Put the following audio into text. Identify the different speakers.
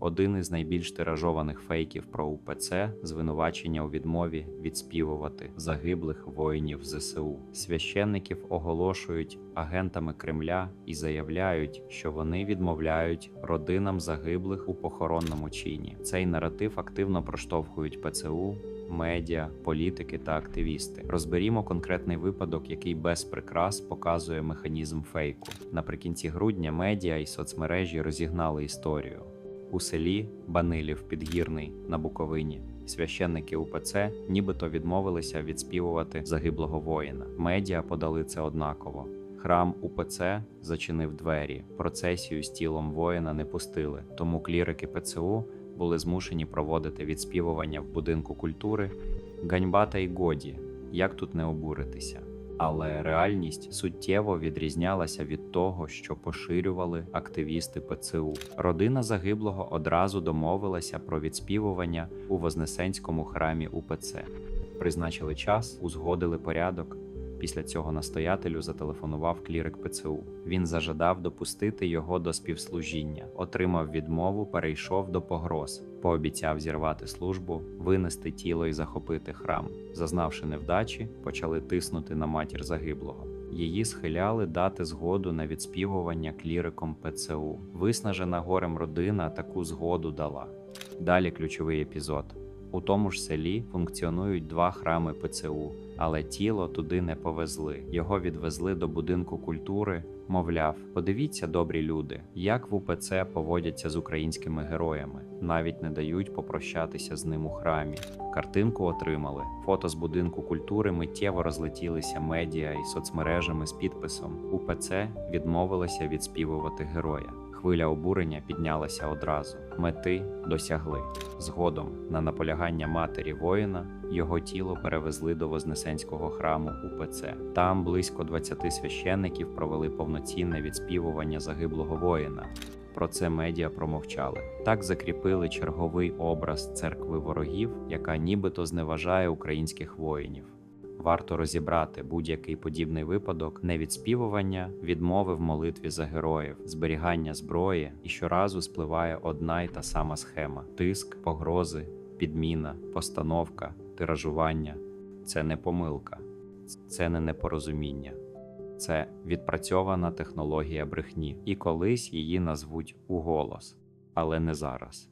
Speaker 1: Один із найбільш тиражованих фейків про УПЦ звинувачення у відмові відспівувати загиблих воїнів ЗСУ. Священників оголошують агентами Кремля і заявляють, що вони відмовляють родинам загиблих у похоронному чині. Цей наратив активно проштовхують ПЦУ. Медіа, політики та активісти розберімо конкретний випадок, який без прикрас показує механізм фейку. Наприкінці грудня медіа і соцмережі розігнали історію. У селі Банилів Підгірний на Буковині священники УПЦ нібито відмовилися відспівувати загиблого воїна. Медіа подали це однаково. Храм УПЦ зачинив двері. Процесію з тілом воїна не пустили, тому клірики ПЦУ були змушені проводити відспівування в будинку культури. Ганьба та й годі, як тут не обуритися. Але реальність суттєво відрізнялася від того, що поширювали активісти ПЦУ. Родина загиблого одразу домовилася про відспівування у Вознесенському храмі УПЦ. Призначили час, узгодили порядок. Після цього настоятелю зателефонував клірик ПЦУ. Він зажадав допустити його до співслужіння, отримав відмову, перейшов до погроз, пообіцяв зірвати службу, винести тіло і захопити храм. Зазнавши невдачі, почали тиснути на матір загиблого. Її схиляли дати згоду на відспівування кліриком ПЦУ. Виснажена горем родина таку згоду дала. Далі ключовий епізод. У тому ж селі функціонують два храми ПЦУ, але тіло туди не повезли. Його відвезли до будинку культури. Мовляв, подивіться, добрі люди, як в УПЦ поводяться з українськими героями, навіть не дають попрощатися з ним у храмі. Картинку отримали. Фото з будинку культури миттєво розлетілися медіа і соцмережами з підписом. УПЦ відмовилася відспівувати героя. Хвиля обурення піднялася одразу. Мети досягли. Згодом, на наполягання матері воїна, його тіло перевезли до Вознесенського храму УПЦ. Там близько 20 священників провели повноцінне відспівування загиблого воїна. Про це медіа промовчали. Так закріпили черговий образ церкви ворогів, яка нібито зневажає українських воїнів. Варто розібрати будь-який подібний випадок невідспівування, відмови в молитві за героїв, зберігання зброї, і щоразу спливає одна й та сама схема: тиск, погрози, підміна, постановка, тиражування. Це не помилка, це не непорозуміння. Це відпрацьована технологія брехні, і колись її назвуть уголос, але не зараз.